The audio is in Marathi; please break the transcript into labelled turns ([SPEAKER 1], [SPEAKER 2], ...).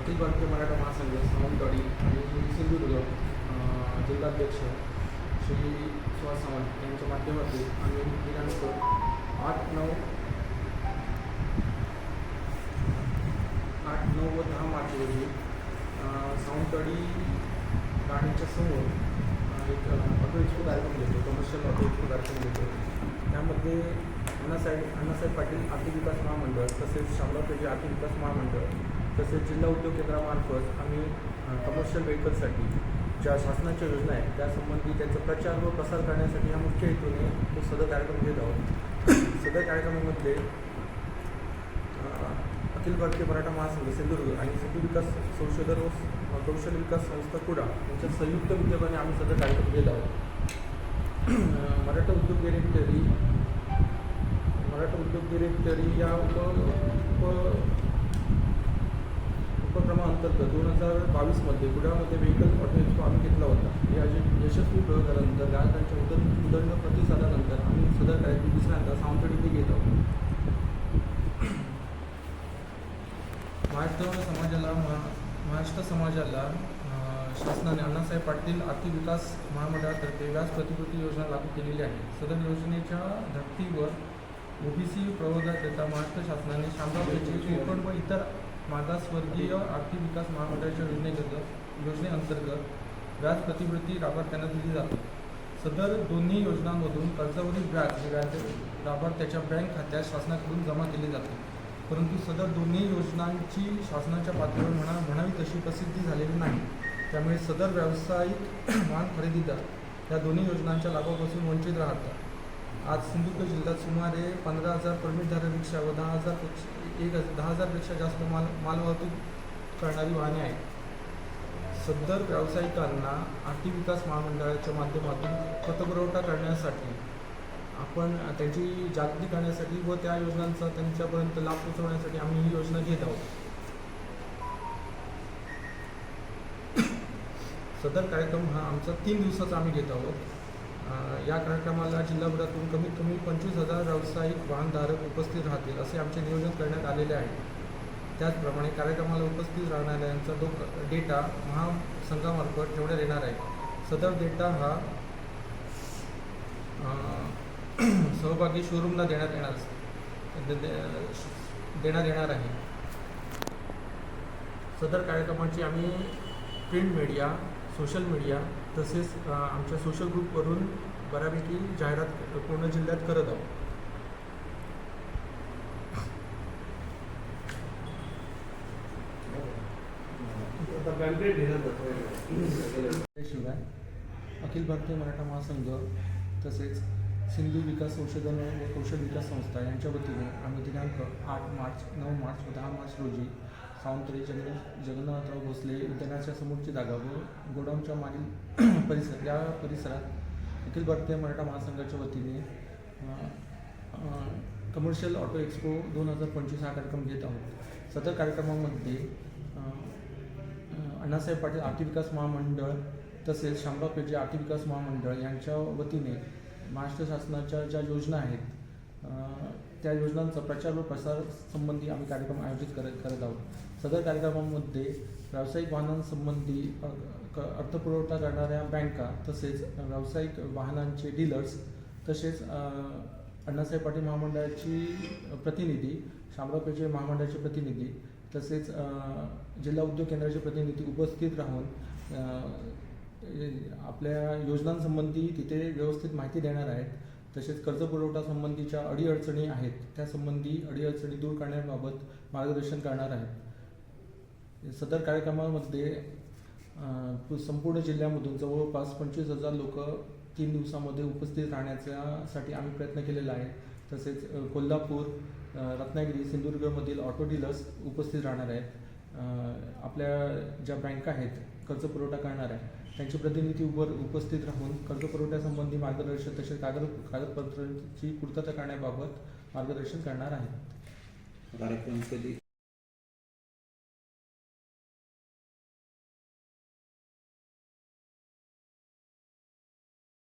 [SPEAKER 1] अखिल भारतीय मराठा महासंघ सावंतवाडी आणि सिंधुदुर्ग जिल्हाध्यक्ष श्री सुहास सावंत यांच्या माध्यमातून आम्ही दिनांक आठ नऊ आठ नऊ व दहा मार्च रोजी सावंतवाडी गाड्यांच्या समोर एक ऑटो एक्सपो कार्यक्रम घेतो कमर्शियल ऑटो एक्सपो कार्यक्रम घेतो त्यामध्ये अण्णासाहेब अण्णासाहेब पाटील आर्थिक विकास महामंडळ तसेच शामराव पेठे आर्थिक विकास महामंडळ तसेच जिल्हा उद्योग केंद्रामार्फत आम्ही कमर्शियल व्हेकलसाठी ज्या शासनाच्या योजना आहेत त्यासंबंधी त्याचा प्रचार व प्रसार करण्यासाठी ह्या मुख्य हेतूने तो सदर कार्यक्रम घेत आहोत. सदर कार्यक्रमामध्ये अखिल भारतीय मराठा महासंघ सिंधुदुर्ग आणि सिंधू विकास संशोधन व कौशल्य विकास संस्था कुडा यांच्या संयुक्त विद्यमाने आम्ही सदर कार्यक्रम घेत आहोत. मराठा उद्योग डिरेक्टरी मराठा उद्योग डिरेक्टरी या उप उपक्रमाअंतर्गत दोन हजार बावीसमध्ये कुडामध्ये व्हेकल ऑटो आम्ही घेतला होता. या यशस्वी प्रयोगानंतर ग्राहकांच्या उदर उदंड प्रतिसादानंतर आम्ही सदर कार्यक्रम दुसऱ्यांदा सावंतवाडी घेत आहोत. महाराष्ट्र समाजाला महाराष्ट्र समाजाला शासनाने अण्णासाहेब पाटील आर्थिक विकास महामंडळातर्फे व्याज प्रतिकृती योजना लागू केलेली आहे. सदर योजनेच्या धर्तीवर ओबीसी प्रवर्गाकरिता महाराष्ट्र शासनाने शामराव पेठे कोकण व इतर मागासवर्गीय आर्थिक विकास महामंडळाच्या योजनेगत योजनेअंतर्गत व्याज प्रतिवृत्ती लाभार्थ्यांना दिली जाते. सदर दोन्ही योजनांमधून कर्जावरील व्याज हे व्याज लाभार्थ्याच्या बँक खात्यात शासनाकडून जमा केले जाते. परंतु सदर दोन्ही योजनांची शासनाच्या पातळीवर म्हणा म्हणावी तशी प्रसिद्धी झालेली नाही. त्यामुळे सदर व्यावसायिक वाहन खरेदीदार या दोन्ही योजनांच्या लाभापासून वंचित राहतात. आज सिंधुदुर्ग जिल्ह्यात सुमारे पंधरा हजार परमिटधारक रिक्षा व दहा हजार एक दहा हजारपेक्षा जास्त माल मालवाहतूक करणारी वाहने आहेत. सदर व्यावसायिकांना आर्थिक विकास महामंडळाच्या माध्यमातून पतपुरवठा करण्यासाठी आपण त्यांची जागृती करण्यासाठी व त्या योजनांचा त्यांच्यापर्यंत लाभ पोचवण्यासाठी आम्ही ही योजना घेत आहोत. सदर कार्यक्रम हा आमचा तीन दिवसाचा आम्ही घेत आहोत. या कार्यक्रमाला जिल्हाभरातून कमीत कमी पंचवीस हजार व्यावसायिक वाहनधारक उपस्थित राहतील असे आमचे नियोजन करण्यात आलेले आहे. त्याचप्रमाणे कार्यक्रमाला उपस्थित राहणाऱ्यांचा तो डेटा महासंघामार्फत ठेवण्यात येणार आहे. सदर डेटा हा सहभागी शोरूमला देण्यात येणार दे- दे- देण्यात येणार आहे. सदर कार्यक्रमाची आम्ही प्रिंट मीडिया सोशल मीडिया तसेच आमच्या सोशल ग्रुपवरून बऱ्यापैकी जाहिरात पूर्ण जिल्ह्यात करत आहोत. शिवाय अखिल भारतीय मराठा महासंघ तसेच सिंधू विकास संशोधन व कौशल विकास संस्था यांच्या वतीने आम्ही दिनांक आठ मार्च नऊ मार्च व दहा मार्च रोजी सावंतरी जगन जगन्नाथराव भोसले उद्यानाच्या समोरची जागा व गोडाऊनच्या मागील परिसर या परिसरात अखिल भारतीय मराठा महासंघाच्या वतीने कमर्शियल ऑटो एक्सपो दोन हजार पंचवीस हा कार्यक्रम घेत आहोत. सदर कार्यक्रमामध्ये अण्णासाहेब पाटील आर्थिक विकास महामंडळ तसेच शामराव पेठे आर्थिक विकास महामंडळ यांच्या वतीने महाराष्ट्र शासनाच्या ज्या योजना आहेत त्या योजनांचा प्रचार व प्रसार संबंधी आम्ही कार्यक्रम आयोजित करत करत आहोत. सदर कार्यक्रमामध्ये व्यावसायिक वाहनांसंबंधी क- अर्थपुरवठा करणाऱ्या बँका तसेच व्यावसायिक वाहनांचे डीलर्स तसेच अण्णासाहेब पाटील महामंडळाची प्रतिनिधी शामराव पेचे महामंडळाचे प्रतिनिधी तसेच जिल्हा उद्योग केंद्राचे प्रतिनिधी उपस्थित राहून आपल्या योजनांसंबंधी तिथे व्यवस्थित माहिती देणार आहेत. तसेच कर्जपुरवठा संबंधीच्या अडीअडचणी आहेत त्यासंबंधी अडीअडचणी दूर करण्याबाबत मार्गदर्शन करणार आहेत. सदर कार्यक्रमामध्ये संपूर्ण जिल्ह्यामधून जवळपास पंचवीस हजार लोक तीन दिवसामध्ये उपस्थित राहण्याच्यासाठी आम्ही प्रयत्न केलेला आहे. तसेच कोल्हापूर रत्नागिरी सिंधुदुर्गमधील ऑटो डीलर्स उपस्थित राहणार आहेत. आपल्या ज्या बँका आहेत कर्जपुरवठा आहे त्यांचे प्रतिनिधी उभं उपस्थित राहून कर्जपुरवठ्यासंबंधी मार्गदर्शन तसेच कागद कागदपत्रांची पूर्तता करण्याबाबत मार्गदर्शन करणार आहेत.
[SPEAKER 2] कार्यक्रम कधी?